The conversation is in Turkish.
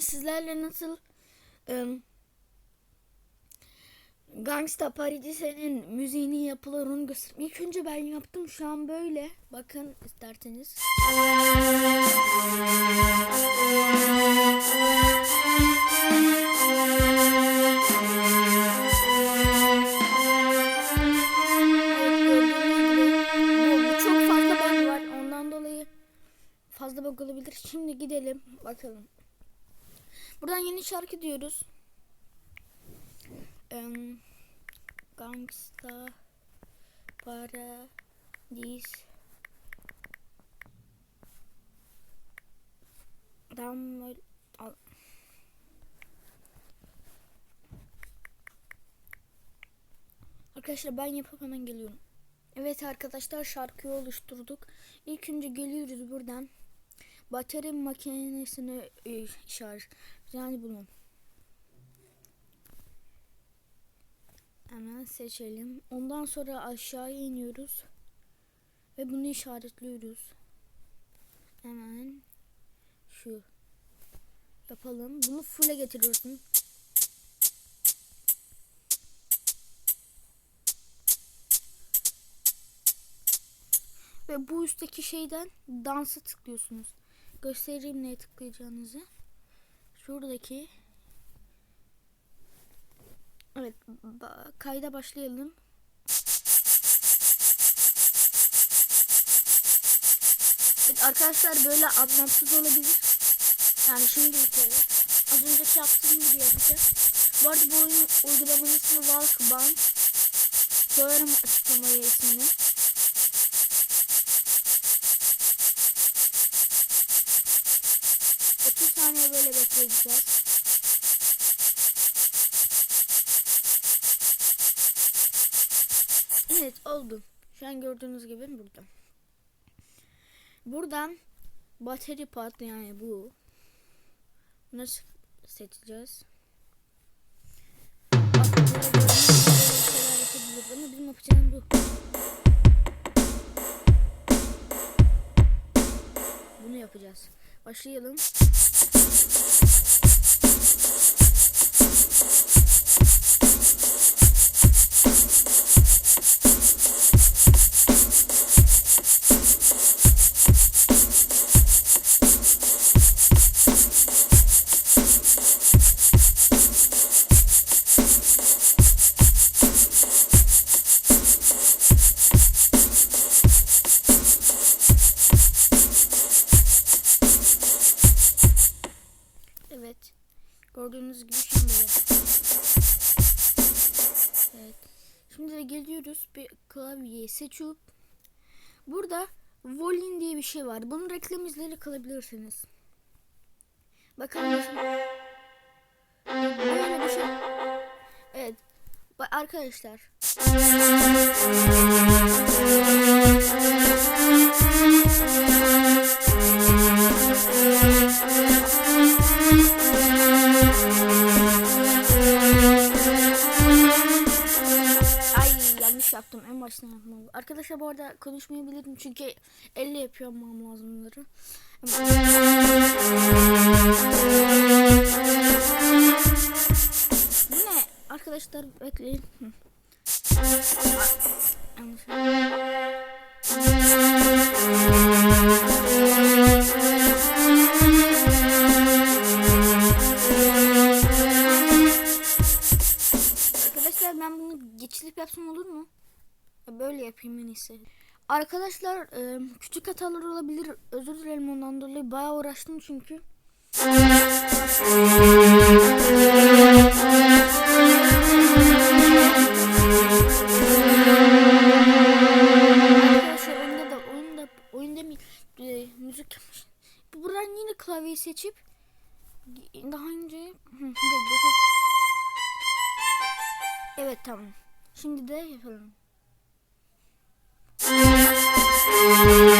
sizlerle nasıl ım, Gangsta Paradise'nin müziğini yapılır onu göstereyim. İlk önce ben yaptım şu an böyle. Bakın isterseniz. Fazla bug olabilir. Şimdi gidelim bakalım. Buradan yeni şarkı diyoruz. Em, Gangsta Paradis Damla al. Arkadaşlar ben yapıp hemen geliyorum. Evet arkadaşlar şarkıyı oluşturduk. İlk önce geliyoruz buradan. Batarya makinesini e, şarj yani bunu. Hemen seçelim. Ondan sonra aşağıya iniyoruz. Ve bunu işaretliyoruz. Hemen şu yapalım. Bunu full'e getiriyorsun. Ve bu üstteki şeyden dansa tıklıyorsunuz. Göstereyim neye tıklayacağınızı. Şuradaki Evet, ba- kayda başlayalım. Evet arkadaşlar böyle anlamsız olabilir. Yani şimdi öyle. Az önceki yaptığım gibi yapacağım. Bu arada bu oyun uygulamanın ismi Walkband. Koyarım açıklamaya ismini. Bekleyeceğiz. Evet oldu. Şu an gördüğünüz gibi burada. Buradan battery part yani bu. Nasıl seçeceğiz? Ama bizim yapacağımız bu. Bunu yapacağız. Başlayalım. Geliyoruz bir klavyeyi seçip burada volume diye bir şey var. Bunun reklam izleri kalabilirsiniz. Bakın nasıl. Böyle bir şey. Evet. Arkadaşlar. yanlış yaptım. En baştan yapmam. Arkadaşlar bu arada konuşmayabilirim çünkü elle yapıyorum lazım bunları. Bu ne? Arkadaşlar bekleyin. Arkadaşlar ben bunu geçilip yapsam olur mu? Böyle yapayım en iyisi. Arkadaşlar e, küçük hatalar olabilir. Özür dilerim ondan dolayı. Bayağı uğraştım çünkü. E, müzik. Buradan yine klavyeyi seçip daha önce. Evet tamam. Şimdi de yapalım.